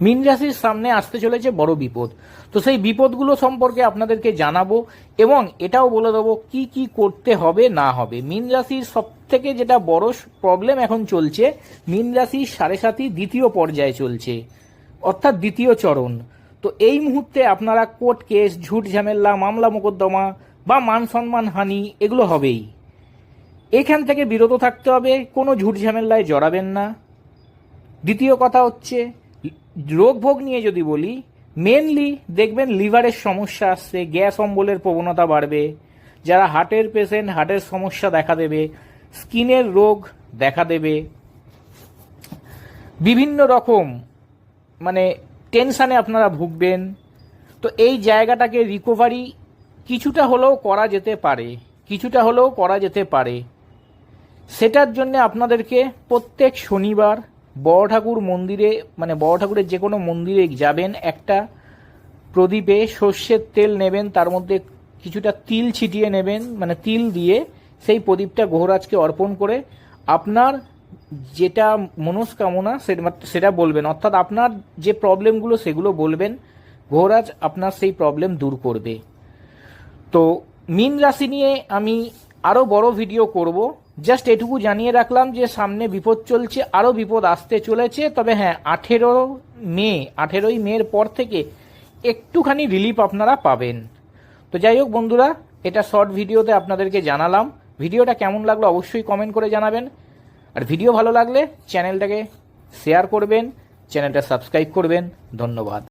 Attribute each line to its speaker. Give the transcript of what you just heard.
Speaker 1: মীন রাশির সামনে আসতে চলেছে বড় বিপদ। তো সেই বিপদগুলো সম্পর্কে আপনাদেরকে জানাব এবং এটাও বলে দেবো কি কি করতে হবে, না হবে। মীন রাশির সব থেকে যেটা বড় প্রবলেম এখন চলছে, মীন রাশির সাড়ে সাথী দ্বিতীয় পর্যায়ে চলছে, অর্থাৎ দ্বিতীয় চরণ। তো এই মুহূর্তে আপনারা কোর্ট কেস, ঝুট ঝামেলা, মামলা মোকদ্দমা বা মান সম্মান হানি এগুলো হবেই। এখান থেকে বিরত থাকতে হবে, কোনো ঝুট ঝামেলায় জড়াবেন না। দ্বিতীয় কথা হচ্ছে রোগ ভোগ নিয়ে যদি বলি মেনলি দেখবেন লিভারের সমস্যা আসছে, গ্যাস অম্বলের প্রবণতা বাড়বে, যারা হার্টের পেশেন্ট হার্টের সমস্যা দেখা দেবে, স্কিনের রোগ দেখা দেবে। বিভিন্ন রকম মানে টেনশানে আপনারা ভুগবেন। তো এই জায়গাটাকে রিকভারি কিছুটা হলেও করা যেতে পারে, কিছুটা হলেও করা যেতে পারে। সেটার জন্য আপনাদেরকে প্রত্যেক শনিবার বড় ঠাকুর মন্দিরে মানে বড় ঠাকুরের যে কোনো মন্দিরে যাবেন, একটা প্রদীপে সর্ষের তেল নেবেন, তার মধ্যে কিছুটা তিল ছিটিয়ে নেবেন মানে তিল দিয়ে সেই প্রদীপটা গ্রহরাজকে অর্পণ করে আপনার যেটা মনস্কামনা সেটা- বলবেন। অর্থাৎ আপনার যে প্রবলেমগুলো সেগুলো বলবেন গ্রহরাজ আপনার সেই প্রবলেম দূর করবে। তো মিন রাশি নিয়ে আমি আরও বড় ভিডিও করব। জাস্ট এটুকু জানিয়ে রাখলাম যে, সামনে বিপদ চলছে আরও বিপদ আসতে চলেছে। তবে হ্যাঁ আঠেরো মে, আঠেরোই মের পর থেকে একটুখানি রিলিফ আপনারা পাবেন। তো যাই হোক বন্ধুরা, এটা শর্ট ভিডিওতে আপনাদেরকে জানালাম। ভিডিওটা কেমন লাগল অবশ্যই কমেন্ট করে জানাবেন। আর ভিডিও ভালো লাগলে চ্যানেলটাকে শেয়ার করবেন চ্যানেলটা সাবস্ক্রাইব করবেন। ধন্যবাদ।